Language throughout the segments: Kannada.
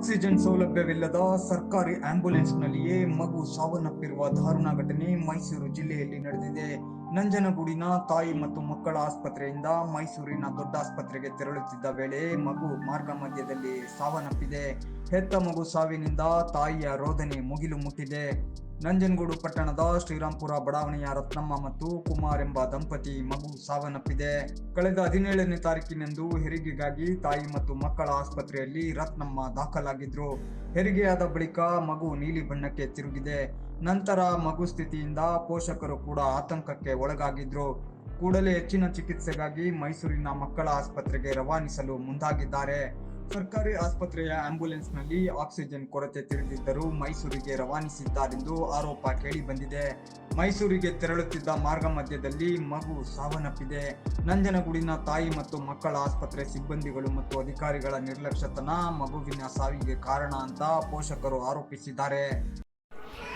ಆಕ್ಸಿಜನ್ ಸೌಲಭ್ಯವಿಲ್ಲದ ಸರ್ಕಾರಿ ಆಂಬ್ಯುಲೆನ್ಸ್ನಲ್ಲಿಯೇ ಮಗು ಸಾವನ್ನಪ್ಪಿರುವ ದಾರುಣ ಘಟನೆ ಮೈಸೂರು ಜಿಲ್ಲೆಯಲ್ಲಿ ನಡೆದಿದೆ. ನಂಜನಗೂಡಿನ ತಾಯಿ ಮತ್ತು ಮಕ್ಕಳ ಆಸ್ಪತ್ರೆಯಿಂದ ಮೈಸೂರಿನ ದೊಡ್ಡ ಆಸ್ಪತ್ರೆಗೆ ತೆರಳುತ್ತಿದ್ದ ವೇಳೆ ಮಗು ಮಾರ್ಗ ಮಧ್ಯದಲ್ಲಿ ಸಾವನ್ನಪ್ಪಿದೆ. ಹೆತ್ತ ಮಗು ಸಾವಿನಿಂದ ತಾಯಿಯ ರೋದನೆ ಮುಗಿಲು ಮುಟ್ಟಿದೆ. ನಂಜನಗೂಡು ಪಟ್ಟಣದ ಶ್ರೀರಾಂಪುರ, ಬಡಾವಣೆಯ ರತ್ನಮ್ಮ ಮತ್ತು ಕುಮಾರ್ ಎಂಬ ದಂಪತಿ ಮಗು ಸಾವನ್ನಪ್ಪಿದೆ. ಕಳೆದ ಹದಿನೇಳನೇ ತಾರೀಕಿನಂದು ಹೆರಿಗೆಗಾಗಿ ತಾಯಿ ಮತ್ತು ಮಕ್ಕಳ ಆಸ್ಪತ್ರೆಯಲ್ಲಿ ರತ್ನಮ್ಮ ದಾಖಲಾಗಿದ್ರು. ಹೆರಿಗೆಯಾದ ಬಳಿಕ ಮಗು ನೀಲಿ ಬಣ್ಣಕ್ಕೆ ತಿರುಗಿದೆ. ನಂತರ ಮಗು ಸ್ಥಿತಿಯಿಂದ ಪೋಷಕರು ಕೂಡ ಆತಂಕಕ್ಕೆ ಒಳಗಾಗಿದ್ರು. ಕೂಡಲೇ ಹೆಚ್ಚಿನ ಚಿಕಿತ್ಸೆಗಾಗಿ ಮೈಸೂರಿನ ಮಕ್ಕಳ ಆಸ್ಪತ್ರೆಗೆ ರವಾನಿಸಲು ಮುಂದಾಗಿದ್ದಾರೆ. ಸರ್ಕಾರಿ ಆಸ್ಪತ್ರೆಯ ಆಂಬ್ಯುಲೆನ್ಸ್ನಲ್ಲಿ ಆಕ್ಸಿಜನ್ ಕೊರತೆ ತಿಳಿದಿದ್ದರೂ ಮೈಸೂರಿಗೆ ರವಾನಿಸಿದ್ದಾರೆಂದು ಆರೋಪ ಕೇಳಿ ಬಂದಿದೆ ಮೈಸೂರಿಗೆ ತೆರಳುತ್ತಿದ್ದ ಮಾರ್ಗ ಮಧ್ಯದಲ್ಲಿ ಮಗು ಸಾವನ್ನಪ್ಪಿದೆ. ನಂಜನಗೂಡಿನ ತಾಯಿ ಮತ್ತು ಮಕ್ಕಳ ಆಸ್ಪತ್ರೆ ಸಿಬ್ಬಂದಿಗಳು ಮತ್ತು ಅಧಿಕಾರಿಗಳ ನಿರ್ಲಕ್ಷ್ಯತನ ಮಗುವಿನ ಸಾವಿಗೆ ಕಾರಣ ಅಂತ ಪೋಷಕರು ಆರೋಪಿಸಿದ್ದಾರೆ.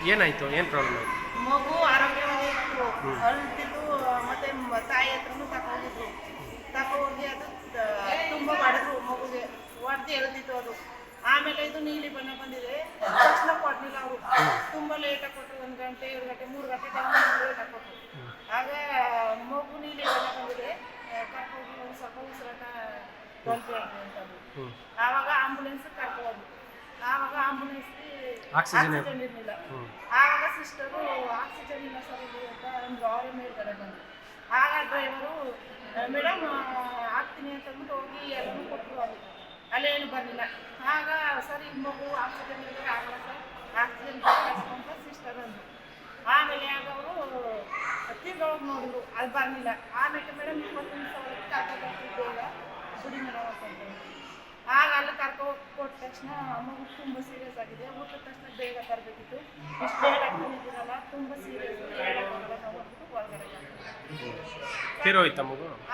ಏನಾಯ್ತು? ಏನು ಪ್ರಾಬ್ಲಮ್ ಆಯ್ತು ಮಗು ಆರೋಗ್ಯವಾಗಿತ್ತು. ಅಳ್ತಿದ್ದು ಮತ್ತೆ ತಾಯಿ ಹತ್ರನೂ ತಗೊಂಡಿದ್ರು ತಗೊಂಡೋಗಿ ಅದು ತ- ತುಂಬ ಹೊಡೆದ್ರು ಮಗುಗೆ ಹೊಡೆದು ಎಳ್ದಿತ್ತು ಅದು ಆಮೇಲೆ ಇದು ನೀಲಿ ಬಣ್ಣ ಬಂದಿದೆ. ತಕ್ಷಣ ಕೊಡ್ಲಿಲ್ಲ ಅವರು ತುಂಬಾ ಲೇಟಾಗಿ ಕೊಟ್ಟರು ಒಂದು ಗಂಟೆ ಎರಡು ಗಂಟೆ ಮೂರು ಗಂಟೆ ಟೈಮ್ ಲೇಟಾಗಿ ಕೊಟ್ಟರು ಆಗ ಮಗು ನೀಲಿ ಬಣ್ಣ ಬಂದಿದೆ. ಕರ್ಕೊಂಡು ಒಂದು ಸ್ವಲ್ಪ ಉಸಿರಾಟ ಬಂತು ಆಗಿದೆ ಅಂತ ಆವಾಗ ಆಂಬುಲೆನ್ಸ್ ಕರ್ಕೊಂಡು ಆವಾಗ ಆಂಬುಲೆನ್ಸ್ ಆಕ್ಸಿಜನ್ ಇರಲಿಲ್ಲ. ಆವಾಗ ಸಿಸ್ಟರು ಆಕ್ಸಿಜನ್ ಇಲ್ಲ ಸರ್ ಇದು ಅಂತ ಒಂದು ಅವರೇ ಮೇಲ್ಗಡೆ ಬಂದು ಆಗ ಡ್ರೈವರು ಮೇಡಮ್ ಆಗ್ತೀನಿ ಅಂತಂದ್ಬಿಟ್ಟು ಹೋಗಿ ಎಲ್ಲನೂ ಕೊಟ್ಟರು ಅಲ್ಲಿ ಅಲ್ಲೇನು ಬರಲಿಲ್ಲ. ಆಗ ಸರ್ ಈಗ ಮಗು ಆಕ್ಸಿಜನ್ ಆಗಲ್ಲ ಸರ್. ಆಕ್ಸಿಜನ್ ಅಂತ ಸಿಸ್ಟರ್ ಅಂದರು. ಆಮೇಲೆ ಆಗ ಅವರು ಹತ್ತಿರೋಗ ನೋಡಿದ್ರು ಅದು ಬರಲಿಲ್ಲ. ಆಮೇಲೆ ಮೇಡಮ್ ಇಪ್ಪತ್ತು ನಿಮಿಷ ಒಳಗೆ ಕರ್ಕೊಂಡು ಬೇಗ ಗುಡಿ ಮೇಡಮ್ ಅಂತಂದ್ರು ಆಗ ಅಲ್ಲಿ ಕರ್ಕೊ ಕೊಟ್ಟ ತಕ್ಷಣ ಮಗು ತುಂಬ ಸೀರಿಯಸ್ ಆಗಿದೆ. ಊಟದ ತಕ್ಷಣ ಬೇಗ ತರಬೇಕಿತ್ತು. ಇಷ್ಟು ಬೇಗ ಹಾಕೊಂಡಿದ್ದೀರಲ್ಲ ತುಂಬ ಸೀರಿಯಸ್ ಹೇಳೋಕ್ಕಾಗಲ್ಲ ನಾವು ಹೊರಗಡೆ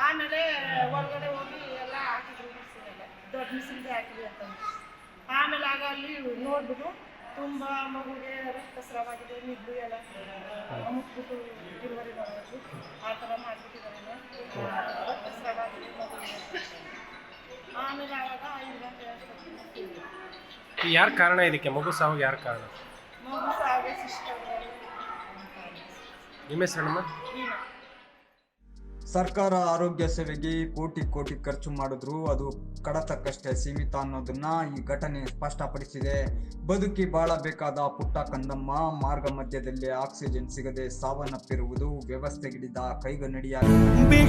ಆಮೇಲೆ ಹೊರಗಡೆ ಹೋಗಿ ಎಲ್ಲ ಹಾಕಿದ್ರು ಮಿಷಿನ್ ಮಿಷಿನ್ಗೆ ಹಾಕಿದ್ವಿ ಅಂತಂದು ಆಮೇಲೆ ಆಗ ಅಲ್ಲಿ ನೋಡ್ಬಿಟ್ಟು ತುಂಬ ಮಗುಗೆ ರಕ್ತಸ್ರಾವಾಗಿದೆ ನಿದ್ದು ಎಲ್ಲ ಮುಟ್ಬಿಟ್ಟು ಡೆಲಿವರಿ ಮಾಡೋದು ಆ ಥರ ಮಾಡಿಬಿಟ್ಟಿದ್ದಾರೆ ರಕ್ತಸ್ರಾವ ಆಗಿದೆ ಮಗುಗೆ ಆಮೇಲೆ ಆವಾಗ ಐದು ಗಂಟೆ ಅಷ್ಟೊತ್ತಿಗೆ ಯಾರು ಕಾರಣ ಇದಕ್ಕೆ? ಮಗು ಸಾವು ಯಾರು ಕಾರಣ? ಮಗು ಸಾವಿಗೆ ಸಿಸ್ಟರ್ ನಿಮ್ಮ ವೀಣಾ ಸರ್ಕಾರ ಆರೋಗ್ಯ ಸೇವೆಗೆ ಕೋಟಿ ಕೋಟಿ ಖರ್ಚು ಮಾಡಿದ್ರು. ಅದು ಕಡತಕ್ಕಷ್ಟೇ ಸೀಮಿತ ಅನ್ನೋದನ್ನ ಈ ಘಟನೆ ಸ್ಪಷ್ಟಪಡಿಸಿದೆ. ಬದುಕಿ ಬಾಳಬೇಕಾದ ಪುಟ್ಟ ಕಂದಮ್ಮ, ಮಾರ್ಗ ಮಧ್ಯದಲ್ಲಿ ಆಕ್ಸಿಜನ್ ಸಿಗದೆ ಸಾವನ್ನಪ್ಪಿರುವುದು ವ್ಯವಸ್ಥೆಗಿಡಿದ ಕೈಗನ್ನಡಿಯಾಗಿದೆ.